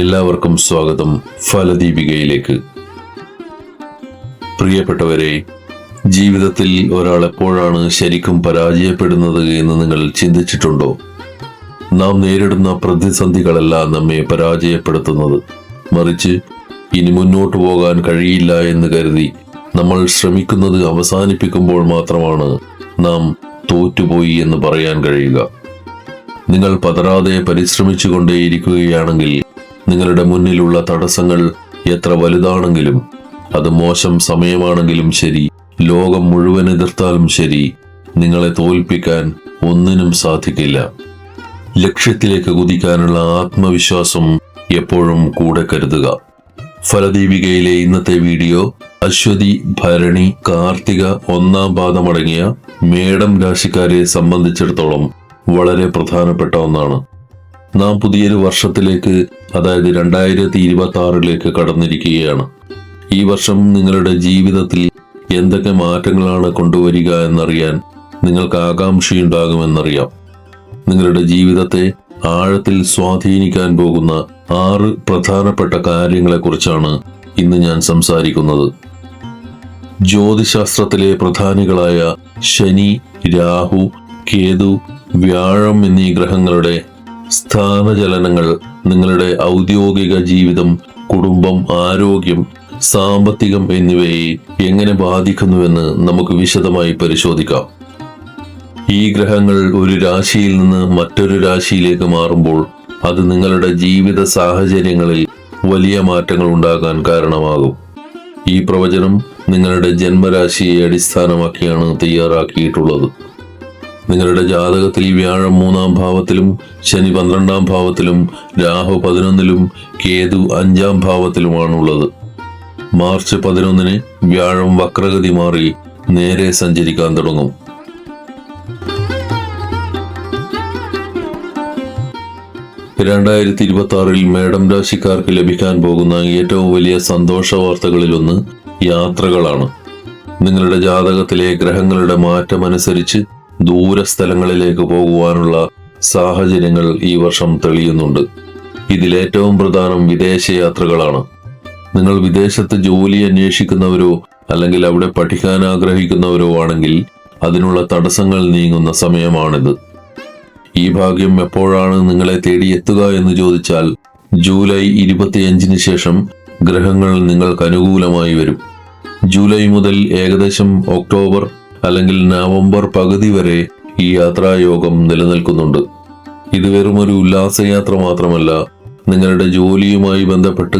എല്ലാവർക്കും സ്വാഗതം ഫലദീപികയിലേക്ക്. പ്രിയപ്പെട്ടവരെ ജീവിതത്തിൽ ഒരാൾ എപ്പോഴാണ് ശരിക്കും പരാജയപ്പെടുന്നത് എന്ന് നിങ്ങൾ ചിന്തിച്ചിട്ടുണ്ടോ? നാം നേരിടുന്ന പ്രതിസന്ധികളല്ല നമ്മെ പരാജയപ്പെടുത്തുന്നത്. മറിച്ച് ഇനി മുന്നോട്ട് പോകാൻ കഴിയില്ല എന്ന് കരുതി നമ്മൾ ശ്രമിക്കുന്നത് അവസാനിപ്പിക്കുമ്പോൾ മാത്രമാണ് നാം തോറ്റുപോയി എന്ന് പറയാൻ കഴിയുക. നിങ്ങൾ പതറാതെ പരിശ്രമിച്ചുകൊണ്ടേയിരിക്കുകയാണെങ്കിൽ നിങ്ങളുടെ മുന്നിലുള്ള തടസ്സങ്ങൾ എത്ര വലുതാണെങ്കിലും അത് മോശം സമയമാണെങ്കിലും ശരി. ലോകം മുഴുവൻ എതിർത്താലും ശരി. നിങ്ങളെ തോൽപ്പിക്കാൻ ഒന്നിനും സാധിക്കില്ല. ലക്ഷ്യത്തിലേക്ക് കുതിക്കാനുള്ള ആത്മവിശ്വാസം എപ്പോഴും കൂടെ കരുതുക. ഫലദീപികയിലെ ഇന്നത്തെ വീഡിയോ അശ്വതി ഭരണി കാർത്തിക ഒന്നാം പാദമടങ്ങിയ മേടം രാശിക്കാരെ സംബന്ധിച്ചിടത്തോളം വളരെ പ്രധാനപ്പെട്ട ഒന്നാണ്. നാം പുതിയൊരു വർഷത്തിലേക്ക് അതായത് രണ്ടായിരത്തി ഇരുപത്തി ആറിലേക്ക് കടന്നിരിക്കുകയാണ്. ഈ വർഷം നിങ്ങളുടെ ജീവിതത്തിൽ എന്തൊക്കെ മാറ്റങ്ങളാണ് കൊണ്ടുവരിക എന്നറിയാൻ നിങ്ങൾക്ക് ആകാംക്ഷയുണ്ടാകുമെന്നറിയാം. നിങ്ങളുടെ ജീവിതത്തെ ആഴത്തിൽ സ്വാധീനിക്കാൻ പോകുന്ന ആറ് പ്രധാനപ്പെട്ട കാര്യങ്ങളെക്കുറിച്ചാണ് ഇന്ന് ഞാൻ സംസാരിക്കുന്നത്. ജ്യോതിശാസ്ത്രത്തിലെ പ്രധാനികളായ ശനി രാഹു കേതു വ്യാഴം എന്നീ ഗ്രഹങ്ങളുടെ സ്ഥാനചലനങ്ങൾ നിങ്ങളുടെ ഔദ്യോഗിക ജീവിതം കുടുംബം ആരോഗ്യം സാമ്പത്തികം എന്നിവയെ എങ്ങനെ ബാധിക്കുന്നുവെന്ന് നമുക്ക് വിശദമായി പരിശോധിക്കാം. ഈ ഗ്രഹങ്ങൾ ഒരു രാശിയിൽ നിന്ന് മറ്റൊരു രാശിയിലേക്ക് മാറുമ്പോൾ അത് നിങ്ങളുടെ ജീവിത സാഹചര്യങ്ങളിൽ വലിയ മാറ്റങ്ങൾ ഉണ്ടാകാൻ കാരണമാകും. ഈ പ്രവചനം നിങ്ങളുടെ ജന്മരാശിയെ അടിസ്ഥാനമാക്കിയാണ് തയ്യാറാക്കിയിട്ടുള്ളത്. നിങ്ങളുടെ ജാതകത്തിൽ വ്യാഴം മൂന്നാം ഭാവത്തിലും ശനി പന്ത്രണ്ടാം ഭാവത്തിലും രാഹു പതിനൊന്നിലും കേതു അഞ്ചാം ഭാവത്തിലുമാണുള്ളത്. മാർച്ച് പതിനൊന്നിന് വ്യാഴം വക്രഗതി മാറി നേരെ സഞ്ചരിക്കാൻ തുടങ്ങും. രണ്ടായിരത്തി ഇരുപത്തി ആറിൽ മേഡം രാശിക്കാർക്ക് ലഭിക്കാൻ പോകുന്ന ഏറ്റവും വലിയ സന്തോഷ വാർത്തകളിലൊന്ന് യാത്രകളാണ്. നിങ്ങളുടെ ജാതകത്തിലെ ഗ്രഹങ്ങളുടെ മാറ്റമനുസരിച്ച് ദൂരസ്ഥലങ്ങളിലേക്ക് പോകുവാനുള്ള സാഹചര്യങ്ങൾ ഈ വർഷം തെളിയുന്നുണ്ട്. ഇതിലേറ്റവും പ്രധാനം വിദേശയാത്രകളാണ്. നിങ്ങൾ വിദേശത്ത് ജോലി അന്വേഷിക്കുന്നവരോ അല്ലെങ്കിൽ അവിടെ പഠിക്കാൻ ആഗ്രഹിക്കുന്നവരോ ആണെങ്കിൽ അതിനുള്ള തടസ്സങ്ങൾ നീങ്ങുന്ന സമയമാണിത്. ഈ ഭാഗ്യം എപ്പോഴാണ് നിങ്ങളെ തേടി എത്തുക എന്ന് ചോദിച്ചാൽ ജൂലൈ ഇരുപത്തിയഞ്ചിന് ശേഷം ഗ്രഹങ്ങൾ നിങ്ങൾക്ക് അനുകൂലമായി വരും. ജൂലൈ മുതൽ ഏകദേശം ഒക്ടോബർ അല്ലെങ്കിൽ നവംബർ പകുതി വരെ ഈ യാത്രായോഗം നിലനിൽക്കുന്നുണ്ട്. ഇത് വെറും ഒരു ഉല്ലാസയാത്ര മാത്രമല്ല നിങ്ങളുടെ ജോലിയുമായി ബന്ധപ്പെട്ട്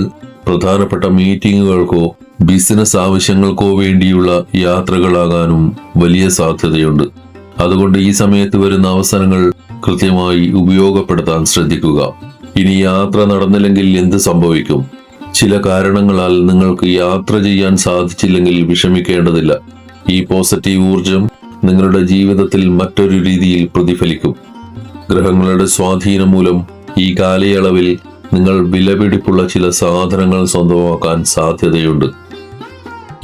പ്രധാനപ്പെട്ട മീറ്റിങ്ങുകൾക്കോ ബിസിനസ് ആവശ്യങ്ങൾക്കോ വേണ്ടിയുള്ള യാത്രകളാകാനും വലിയ സാധ്യതയുണ്ട്. അതുകൊണ്ട് ഈ സമയത്ത് വരുന്ന അവസരങ്ങൾ കൃത്യമായി ഉപയോഗപ്പെടുത്താൻ ശ്രദ്ധിക്കുക. ഇനി യാത്ര നടന്നില്ലെങ്കിൽ എന്ത് സംഭവിക്കും? ചില കാരണങ്ങളാൽ നിങ്ങൾക്ക് യാത്ര ചെയ്യാൻ സാധിച്ചില്ലെങ്കിൽ വിഷമിക്കേണ്ടതില്ല. ഈ പോസിറ്റീവ് ഊർജം നിങ്ങളുടെ ജീവിതത്തിൽ മറ്റൊരു രീതിയിൽ പ്രതിഫലിക്കും. ഗ്രഹങ്ങളുടെ സ്വാധീനം മൂലം ഈ കാലയളവിൽ നിങ്ങൾ വിലപിടിപ്പുള്ള ചില സാധനങ്ങൾ സ്വന്തമാക്കാൻ സാധ്യതയുണ്ട്.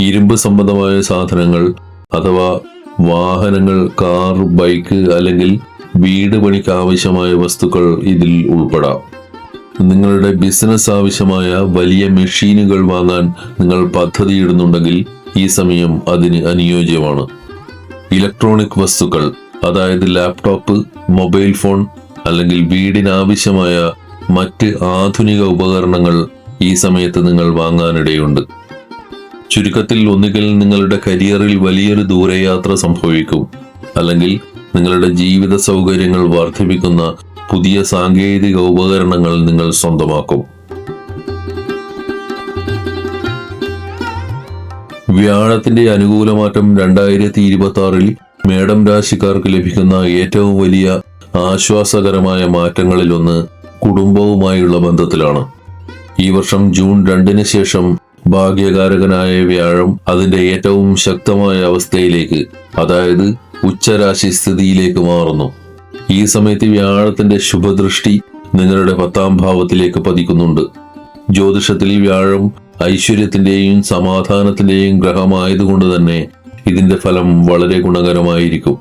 ഇരുമ്പ് സംബന്ധമായ സാധനങ്ങൾ അഥവാ വാഹനങ്ങൾ കാർ ബൈക്ക് അല്ലെങ്കിൽ വീട് പണിക്ക് ആവശ്യമായ വസ്തുക്കൾ ഇതിൽ ഉൾപ്പെടാം. നിങ്ങളുടെ ബിസിനസ് ആവശ്യമായ വലിയ മെഷീനുകൾ വാങ്ങാൻ നിങ്ങൾ പദ്ധതിയിടുന്നുണ്ടെങ്കിൽ ഈ സമയം അതിന് അനുയോജ്യമാണ്. ഇലക്ട്രോണിക് വസ്തുക്കൾ അതായത് ലാപ്ടോപ്പ് മൊബൈൽ ഫോൺ അല്ലെങ്കിൽ വീടിനാവശ്യമായ മറ്റ് ആധുനിക ഉപകരണങ്ങൾ ഈ സമയത്ത് നിങ്ങൾ വാങ്ങാനിടയുണ്ട്. ചുരുക്കത്തിൽ ഒന്നുകിൽ നിങ്ങളുടെ കരിയറിൽ വലിയൊരു ദൂരയാത്ര സംഭവിക്കും അല്ലെങ്കിൽ നിങ്ങളുടെ ജീവിത സൗകര്യങ്ങൾ വർദ്ധിപ്പിക്കുന്ന പുതിയ സാങ്കേതിക ഉപകരണങ്ങൾ നിങ്ങൾ സ്വന്തമാക്കും. വ്യാഴത്തിന്റെ അനുകൂലമാറ്റം രണ്ടായിരത്തി ഇരുപത്തി ആറിൽ മേടം രാശിക്കാർക്ക് ലഭിക്കുന്ന ഏറ്റവും വലിയ ആശ്വാസകരമായ മാറ്റങ്ങളിലൊന്ന് കുടുംബവുമായുള്ള ബന്ധത്തിലാണ്. ഈ വർഷം ജൂൺ രണ്ടിന് ശേഷം ഭാഗ്യകാരകനായ വ്യാഴം അതിന്റെ ഏറ്റവും ശക്തമായ അവസ്ഥയിലേക്ക് അതായത് ഉച്ചരാശി സ്ഥിതിയിലേക്ക് മാറുന്നു. ഈ സമയത്ത് വ്യാഴത്തിന്റെ ശുഭദൃഷ്ടി നിങ്ങളുടെ പത്താം ഭാവത്തിലേക്ക് പതിക്കുന്നുണ്ട്. ജ്യോതിഷത്തിൽ വ്യാഴം ഐശ്വര്യത്തിന്റെയും സമാധാനത്തിന്റെയും ഗ്രഹമായതുകൊണ്ട് തന്നെ ഇതിന്റെ ഫലം വളരെ ഗുണകരമായിരിക്കും.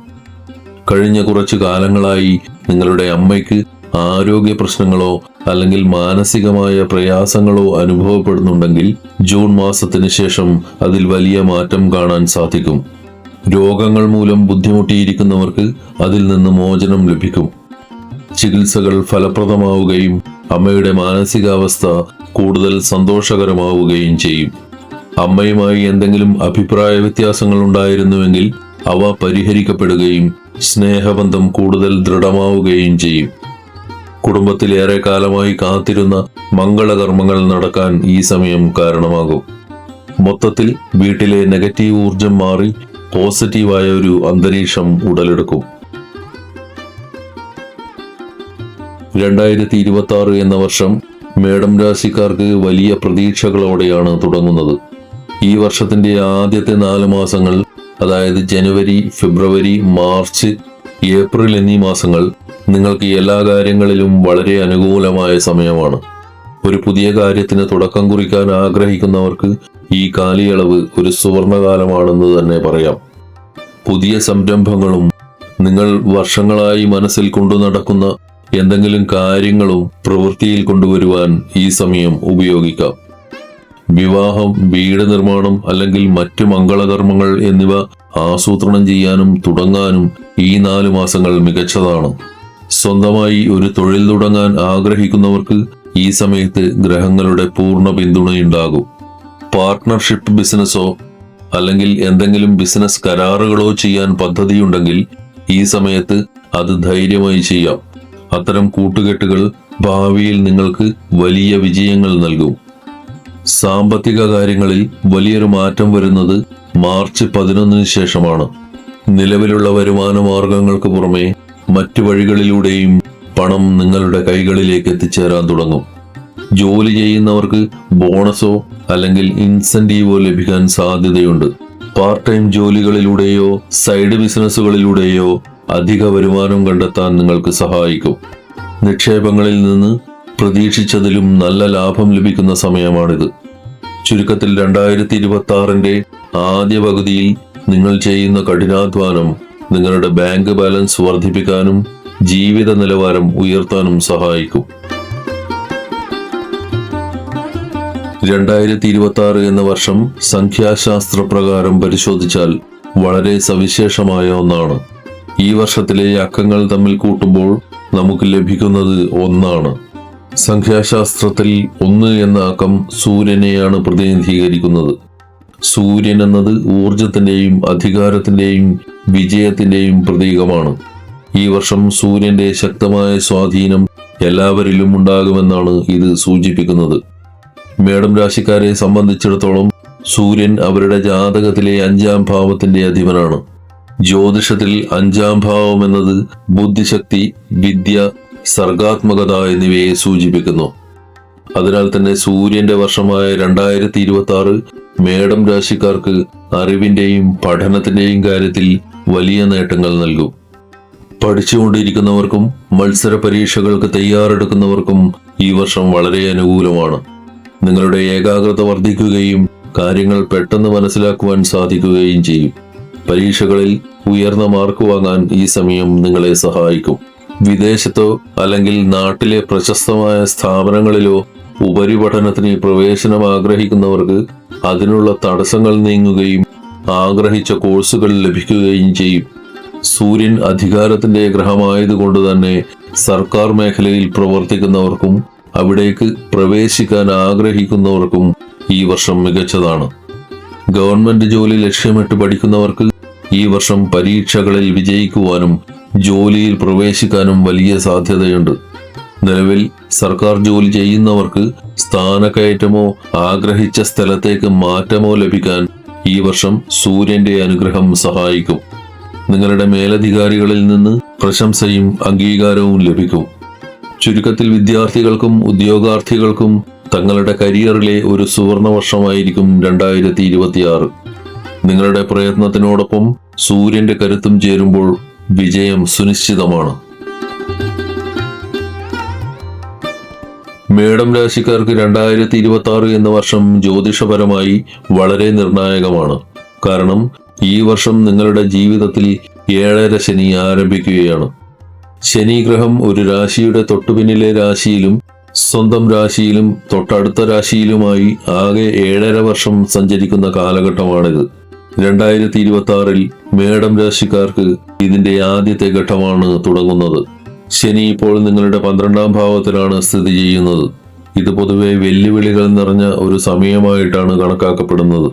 കഴിഞ്ഞ കുറച്ചു കാലങ്ങളായി നിങ്ങളുടെ അമ്മയ്ക്ക് ആരോഗ്യ പ്രശ്നങ്ങളോ അല്ലെങ്കിൽ മാനസികമായ പ്രയാസങ്ങളോ അനുഭവപ്പെടുന്നുണ്ടെങ്കിൽ ജൂൺ മാസത്തിന് ശേഷം അതിൽ വലിയ മാറ്റം കാണാൻ സാധിക്കും. രോഗങ്ങൾ മൂലം ബുദ്ധിമുട്ടിയിരിക്കുന്നവർക്ക് അതിൽ നിന്ന് മോചനം ലഭിക്കും. ചികിത്സകൾ ഫലപ്രദമാവുകയും അമ്മയുടെ മാനസികാവസ്ഥ കൂടുതൽ സന്തോഷകരമാവുകയും ചെയ്യും. അമ്മയുമായി എന്തെങ്കിലും അഭിപ്രായ വ്യത്യാസങ്ങൾ ഉണ്ടായിരുന്നുവെങ്കിൽ അവ പരിഹരിക്കപ്പെടുകയും സ്നേഹബന്ധം കൂടുതൽ ദൃഢമാവുകയും ചെയ്യും. കുടുംബത്തിലേറെ കാലമായി കാത്തിരുന്ന മംഗളകർമ്മങ്ങൾ നടക്കാൻ ഈ സമയം കാരണമാകും. മൊത്തത്തിൽ വീട്ടിലെ നെഗറ്റീവ് ഊർജം മാറി പോസിറ്റീവായ ഒരു അന്തരീക്ഷം ഉടലെടുക്കും. രണ്ടായിരത്തി ഇരുപത്തി ആറ് എന്ന വർഷം മേടം രാശിക്കാർക്ക് വലിയ പ്രതീക്ഷകളോടെയാണ് തുടങ്ങുന്നത്. ഈ വർഷത്തിന്റെ ആദ്യത്തെ നാല് മാസങ്ങൾ അതായത് ജനുവരി ഫെബ്രുവരി മാർച്ച് ഏപ്രിൽ എന്നീ മാസങ്ങൾ നിങ്ങൾക്ക് എല്ലാ കാര്യങ്ങളിലും വളരെ അനുകൂലമായ സമയമാണ്. ഒരു പുതിയ കാര്യത്തിന് തുടക്കം കുറിക്കാൻ ആഗ്രഹിക്കുന്നവർക്ക് ഈ കാലയളവ് ഒരു സുവർണകാലമാണെന്ന് തന്നെ പറയാം. പുതിയ സംരംഭങ്ങളും നിങ്ങൾ വർഷങ്ങളായി മനസ്സിൽ കൊണ്ടു നടക്കുന്ന എന്തെങ്കിലും കാര്യങ്ങളും പ്രവൃത്തിയിൽ കൊണ്ടുവരുവാൻ ഈ സമയം ഉപയോഗിക്കാം. വിവാഹം വീട് നിർമ്മാണം അല്ലെങ്കിൽ മറ്റു മംഗളകർമ്മങ്ങൾ എന്നിവ ആസൂത്രണം ചെയ്യാനും തുടങ്ങാനും ഈ നാല് മാസങ്ങൾ മികച്ചതാണ്. സ്വന്തമായി ഒരു തൊഴിൽ തുടങ്ങാൻ ആഗ്രഹിക്കുന്നവർക്ക് ഈ സമയത്ത് ഗ്രഹങ്ങളുടെ പൂർണ പിന്തുണയുണ്ടാകും. പാർട്ട്ണർഷിപ്പ് ബിസിനസ്സോ അല്ലെങ്കിൽ എന്തെങ്കിലും ബിസിനസ് കരാറുകളോ ചെയ്യാൻ പദ്ധതിയുണ്ടെങ്കിൽ ഈ സമയത്ത് അത് ധൈര്യമായി ചെയ്യാം. അത്തരം കൂട്ടുകെട്ടുകൾ ഭാവിയിൽ നിങ്ങൾക്ക് വലിയ വിജയങ്ങൾ നൽകും. സാമ്പത്തിക കാര്യങ്ങളിൽ വലിയൊരു മാറ്റം വരുന്നത് മാർച്ച് പതിനൊന്നിന് ശേഷമാണ്. നിലവിലുള്ള വരുമാന മാർഗങ്ങൾക്ക് പുറമെ മറ്റു വഴികളിലൂടെയും പണം നിങ്ങളുടെ കൈകളിലേക്ക് എത്തിച്ചേരാൻ തുടങ്ങും. ജോലി ചെയ്യുന്നവർക്ക് ബോണസോ അല്ലെങ്കിൽ ഇൻസെന്റീവോ ലഭിക്കാൻ സാധ്യതയുണ്ട്. പാർട്ട് ടൈം ജോലികളിലൂടെയോ സൈഡ് ബിസിനസ്സുകളിലൂടെയോ അധിക വരുമാനം കണ്ടെത്താൻ നിങ്ങൾക്ക് സഹായിക്കും. നിക്ഷേപങ്ങളിൽ നിന്ന് പ്രതീക്ഷിച്ചതിലും നല്ല ലാഭം ലഭിക്കുന്ന സമയമാണിത്. ചുരുക്കത്തിൽ രണ്ടായിരത്തി ഇരുപത്തി ആറിന്റെ ആദ്യ പകുതിയിൽ നിങ്ങൾ ചെയ്യുന്ന കഠിനാധ്വാനം നിങ്ങളുടെ ബാങ്ക് ബാലൻസ് വർദ്ധിപ്പിക്കാനും ജീവിത നിലവാരം ഉയർത്താനും സഹായിക്കും. രണ്ടായിരത്തി ഇരുപത്തി ആറ് എന്ന വർഷം സംഖ്യാശാസ്ത്ര പ്രകാരം പരിശോധിച്ചാൽ വളരെ സവിശേഷമായ ഒന്നാണ്. ഈ വർഷത്തിലെ അക്കങ്ങൾ തമ്മിൽ കൂട്ടുമ്പോൾ നമുക്ക് ലഭിക്കുന്നത് ഒന്നാണ്. സംഖ്യാശാസ്ത്രത്തിൽ ഒന്ന് എന്ന അക്കം സൂര്യനെയാണ് പ്രതിനിധീകരിക്കുന്നത്. സൂര്യൻ എന്നത് ഊർജത്തിന്റെയും അധികാരത്തിന്റെയും വിജയത്തിന്റെയും പ്രതീകമാണ്. ഈ വർഷം സൂര്യന്റെ ശക്തമായ സ്വാധീനം എല്ലാവരിലും ഉണ്ടാകുമെന്നാണ് ഇത് സൂചിപ്പിക്കുന്നത്. മേടം രാശിക്കാരെ സംബന്ധിച്ചിടത്തോളം സൂര്യൻ അവരുടെ ജാതകത്തിലെ അഞ്ചാം ഭാവത്തിന്റെ അധിപനാണ്. ജ്യോതിഷത്തിൽ അഞ്ചാം ഭാവം എന്നത് ബുദ്ധിശക്തി വിദ്യ സർഗാത്മകത എന്നിവയെ സൂചിപ്പിക്കുന്നു. അതിനാൽ തന്നെ സൂര്യന്റെ വർഷമായ രണ്ടായിരത്തി ഇരുപത്തി ആറ് മേടം രാശിക്കാർക്ക് അറിവിന്റെയും പഠനത്തിന്റെയും കാര്യത്തിൽ വലിയ നേട്ടങ്ങൾ നൽകും. പഠിച്ചുകൊണ്ടിരിക്കുന്നവർക്കും മത്സര പരീക്ഷകൾക്ക് തയ്യാറെടുക്കുന്നവർക്കും ഈ വർഷം വളരെ അനുകൂലമാണ്. നിങ്ങളുടെ ഏകാഗ്രത വർദ്ധിക്കുകയും കാര്യങ്ങൾ പെട്ടെന്ന് മനസ്സിലാക്കുവാൻ സാധിക്കുകയും ചെയ്യും. പരീക്ഷകളിൽ ഉയർന്ന മാർക്ക് വാങ്ങാൻ ഈ സമയം നിങ്ങളെ സഹായിക്കും. വിദേശത്തോ അല്ലെങ്കിൽ നാട്ടിലെ പ്രശസ്തമായ സ്ഥാപനങ്ങളിലോ ഉപരിപഠനത്തിന് പ്രവേശനം ആഗ്രഹിക്കുന്നവർക്ക് അതിനുള്ള തടസ്സങ്ങൾ നീങ്ങുകയും ആഗ്രഹിച്ച കോഴ്സുകൾ ലഭിക്കുകയും ചെയ്യും. സൂര്യൻ അധികാരത്തിന്റെ ഗ്രഹമായതുകൊണ്ട് തന്നെ സർക്കാർ മേഖലയിൽ പ്രവർത്തിക്കുന്നവർക്കും അവിടേക്ക് പ്രവേശിക്കാൻ ആഗ്രഹിക്കുന്നവർക്കും ഈ വർഷം മികച്ചതാണ്. ഗവൺമെന്റ് ജോലി ലക്ഷ്യമിട്ട് പഠിക്കുന്നവർക്ക് ഈ വർഷം പരീക്ഷകളിൽ വിജയിക്കുവാനും ജോലിയിൽ പ്രവേശിക്കാനും വലിയ സാധ്യതയുണ്ട്. നിലവിൽ സർക്കാർ ജോലി ചെയ്യുന്നവർക്ക് സ്ഥാനക്കയറ്റമോ ആഗ്രഹിച്ച സ്ഥലത്തേക്ക് മാറ്റമോ ലഭിക്കാൻ ഈ വർഷം സൂര്യന്റെ അനുഗ്രഹം സഹായിക്കും. നിങ്ങളുടെ മേലധികാരികളിൽ നിന്ന് പ്രശംസയും അംഗീകാരവും ലഭിക്കും. ചുരുക്കത്തിൽ വിദ്യാർത്ഥികൾക്കും ഉദ്യോഗാർത്ഥികൾക്കും തങ്ങളുടെ കരിയറിലെ ഒരു സുവർണ വർഷമായിരിക്കും രണ്ടായിരത്തി ഇരുപത്തിയാറ് നിങ്ങളുടെ പ്രയത്നത്തിനോടൊപ്പം സൂര്യന്റെ കരുത്തും ചേരുമ്പോൾ വിജയം സുനിശ്ചിതമാണ്. മേടം രാശിക്കാർക്ക് രണ്ടായിരത്തി ഇരുപത്തി ആറ് എന്ന വർഷം ജ്യോതിഷപരമായി വളരെ നിർണായകമാണ്. കാരണം ഈ വർഷം നിങ്ങളുടെ ജീവിതത്തിൽ ഏഴര ശനി ആരംഭിക്കുകയാണ്. ശനി ഗ്രഹം ഒരു രാശിയുടെ തൊട്ടുപിന്നിലെ രാശിയിലും സ്വന്തം രാശിയിലും തൊട്ടടുത്ത രാശിയിലുമായി ആകെ ഏഴര വർഷം സഞ്ചരിക്കുന്ന കാലഘട്ടമാണിത്. രണ്ടായിരത്തി ഇരുപത്തി ആറിൽ മേടം രാശിക്കാർക്ക് ഇതിന്റെ ആദ്യത്തെ ഘട്ടമാണ് തുടങ്ങുന്നത്. ശനി ഇപ്പോൾ നിങ്ങളുടെ പന്ത്രണ്ടാം ഭാവത്തിലാണ് സ്ഥിതി ചെയ്യുന്നത്. ഇത് പൊതുവെ വെല്ലുവിളികൾ നിറഞ്ഞ ഒരു സമയമായിട്ടാണ് കണക്കാക്കപ്പെടുന്നത്.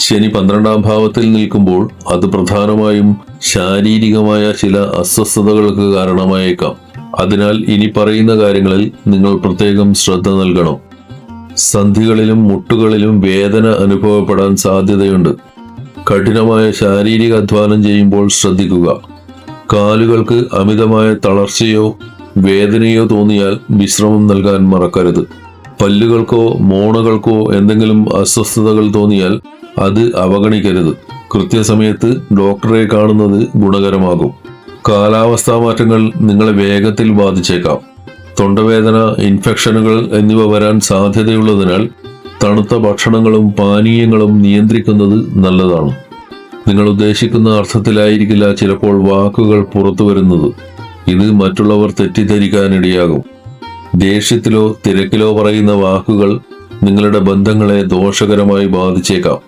ശനി പന്ത്രണ്ടാം ഭാവത്തിൽ നിൽക്കുമ്പോൾ അത് പ്രധാനമായും ശാരീരികമായ ചില അസ്വസ്ഥതകൾക്ക് കാരണമായേക്കാം. അതിനാൽ ഇനി പറയുന്ന കാര്യങ്ങളിൽ നിങ്ങൾ പ്രത്യേകം ശ്രദ്ധ നൽകണം. സന്ധികളിലും മുട്ടുകളിലും വേദന അനുഭവപ്പെടാൻ സാധ്യതയുണ്ട്. കഠിനമായ ശാരീരിക അധ്വാനം ചെയ്യുമ്പോൾ ശ്രദ്ധിക്കുക. കാലുകൾക്ക് അമിതമായ തളർച്ചയോ വേദനയോ തോന്നിയാൽ വിശ്രമം നൽകാൻ മറക്കരുത്. പല്ലുകൾക്കോ മോണകൾക്കോ എന്തെങ്കിലും അസ്വസ്ഥതകൾ തോന്നിയാൽ അത് അവഗണിക്കരുത്. കൃത്യസമയത്ത് ഡോക്ടറെ കാണുന്നത് ഗുണകരമാകും. കാലാവസ്ഥാ മാറ്റങ്ങൾ നിങ്ങളെ വേഗത്തിൽ ബാധിച്ചേക്കാം. തൊണ്ടവേദന ഇൻഫെക്ഷനുകൾ എന്നിവ വരാൻ സാധ്യതയുള്ളതിനാൽ തണുത്ത ഭക്ഷണങ്ങളും പാനീയങ്ങളും നിയന്ത്രിക്കുന്നത് നല്ലതാണ്. നിങ്ങൾ ഉദ്ദേശിക്കുന്ന അർത്ഥത്തിലായിരിക്കില്ല ചിലപ്പോൾ വാക്കുകൾ പുറത്തു വരുന്നത്. ഇത് മറ്റുള്ളവർ തെറ്റിദ്ധരിക്കാനിടയാകും. ദേഷ്യത്തിലോ തിരക്കിലോ പറയുന്ന വാക്കുകൾ നിങ്ങളുടെ ബന്ധങ്ങളെ ദോഷകരമായി ബാധിച്ചേക്കാം.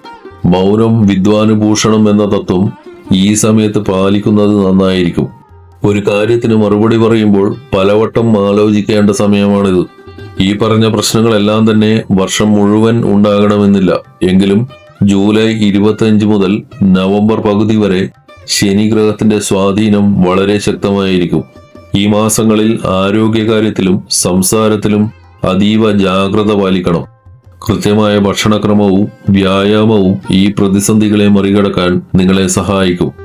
മൗനം വിദ്വാനുഭൂഷണം എന്ന തത്വം ഈ സമയത്ത് പാലിക്കുന്നത് നന്നായിരിക്കും. ഒരു കാര്യത്തിന് മറുപടി പറയുമ്പോൾ പലവട്ടം ആലോചിക്കേണ്ട സമയമാണിത്. ഈ പറഞ്ഞ പ്രശ്നങ്ങളെല്ലാം തന്നെ വർഷം മുഴുവൻ ഉണ്ടാകണമെന്നില്ല. എങ്കിലും ജൂലൈ ഇരുപത്തിയഞ്ച് മുതൽ നവംബർ പകുതി വരെ ശനി ഗ്രഹത്തിന്റെ സ്വാധീനം വളരെ ശക്തമായിരിക്കും. ഈ മാസങ്ങളിൽ ആരോഗ്യകാര്യത്തിലും സംസാരത്തിലും അതീവ ജാഗ്രത പാലിക്കണം. കൃത്യമായ ഭക്ഷണക്രമവും വ്യായാമവും ഈ പ്രതിസന്ധികളെ മറികടക്കാൻ നിങ്ങളെ സഹായിക്കും.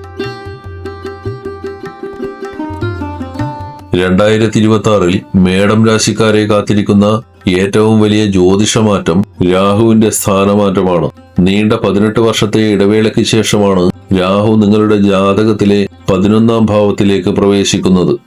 രണ്ടായിരത്തി ഇരുപത്തി ആറിൽ മേടം രാശിക്കാരെ കാത്തിരിക്കുന്ന ഏറ്റവും വലിയ ജ്യോതിഷമാറ്റം രാഹുവിന്റെ സ്ഥാനമാറ്റമാണ്. നീണ്ട പതിനെട്ട് വർഷത്തെ ഇടവേളയ്ക്ക് ശേഷമാണ് രാഹു നിങ്ങളുടെ ജാതകത്തിലെ പതിനൊന്നാം ഭാവത്തിലേക്ക് പ്രവേശിക്കുന്നത്.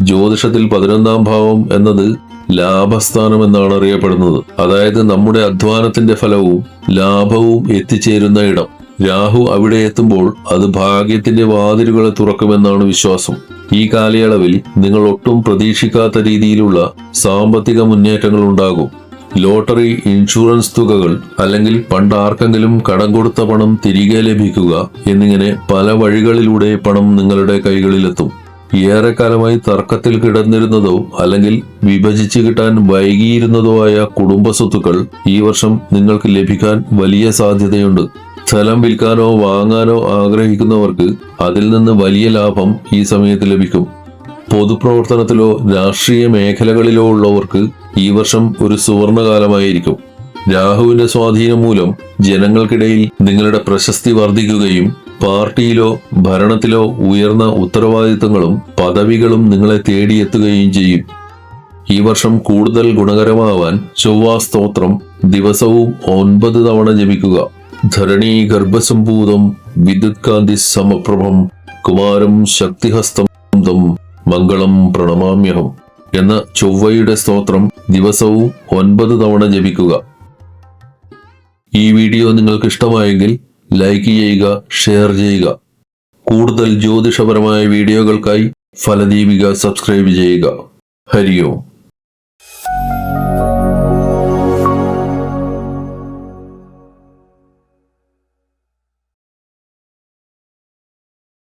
ജ്യോതിഷത്തിൽ പതിനൊന്നാം ഭാവം എന്നത് ലാഭസ്ഥാനം എന്നാണ് അറിയപ്പെടുന്നത്. അതായത് നമ്മുടെ അധ്വാനത്തിന്റെ ഫലവും ലാഭവും എത്തിച്ചേരുന്ന ഇടം. രാഹു അവിടെ എത്തുമ്പോൾ അത് ഭാഗ്യത്തിന്റെ വാതിലുകളെ തുറക്കുമെന്നാണ് വിശ്വാസം. ഈ കാലയളവിൽ നിങ്ങൾ ഒട്ടും പ്രതീക്ഷിക്കാത്ത രീതിയിലുള്ള സാമ്പത്തിക മുന്നേറ്റങ്ങൾ ഉണ്ടാകും. ലോട്ടറി ഇൻഷുറൻസ് തുകകൾ അല്ലെങ്കിൽ പണ്ട് ആർക്കെങ്കിലും കടം കൊടുത്ത പണം തിരികെ ലഭിക്കുക എന്നിങ്ങനെ പല വഴികളിലൂടെ പണം നിങ്ങളുടെ കൈകളിലെത്തും. ഏറെക്കാലമായി തർക്കത്തിൽ കിടന്നിരുന്നതോ അല്ലെങ്കിൽ വിഭജിച്ചു കിട്ടാൻ വൈകിയിരുന്നതോ ആയ കുടുംബ സ്വത്തുക്കൾ ഈ വർഷം നിങ്ങൾക്ക് ലഭിക്കാൻ വലിയ സാധ്യതയുണ്ട്. സ്ഥലം വിൽക്കാനോ വാങ്ങാനോ ആഗ്രഹിക്കുന്നവർക്ക് അതിൽ നിന്ന് വലിയ ലാഭം ഈ സമയത്ത് ലഭിക്കും. പൊതുപ്രവർത്തനത്തിലോ രാഷ്ട്രീയ മേഖലകളിലോ ഉള്ളവർക്ക് ഈ വർഷം ഒരു സുവർണകാലമായിരിക്കും. രാഹുവിന്റെ സ്വാധീനം മൂലം ജനങ്ങൾക്കിടയിൽ നിങ്ങളുടെ പ്രശസ്തി വർദ്ധിക്കുകയും പാർട്ടിയിലോ ഭരണത്തിലോ ഉയർന്ന ഉത്തരവാദിത്തങ്ങളും പദവികളും നിങ്ങളെ തേടിയെത്തുകയും ചെയ്യും. ഈ വർഷം കൂടുതൽ ഗുണകരമാവാൻ ചൊവ്വാ സ്തോത്രം ദിവസവും ഒൻപത് തവണ ജപിക്കുക. ധരണി ഗർഭസംഭൂതം വിദ്യുത് കാന്തി സമപ്രഭം കുമാരം ശക്തിഹസ്തം മംഗളം പ്രണമാമ്യഹം എന്ന ചൊവ്വയുടെ സ്തോത്രം ദിവസവും ഒൻപത് തവണ ജപിക്കുക. ഈ വീഡിയോ നിങ്ങൾക്ക് ഇഷ്ടമായെങ്കിൽ ലൈക്ക് ചെയ്യുക ഷെയർ ചെയ്യുക. കൂടുതൽ ജ്യോതിഷപരമായ വീഡിയോകൾക്കായി ഫലദീപിക സബ്സ്ക്രൈബ് ചെയ്യുക. ഹരിയോ.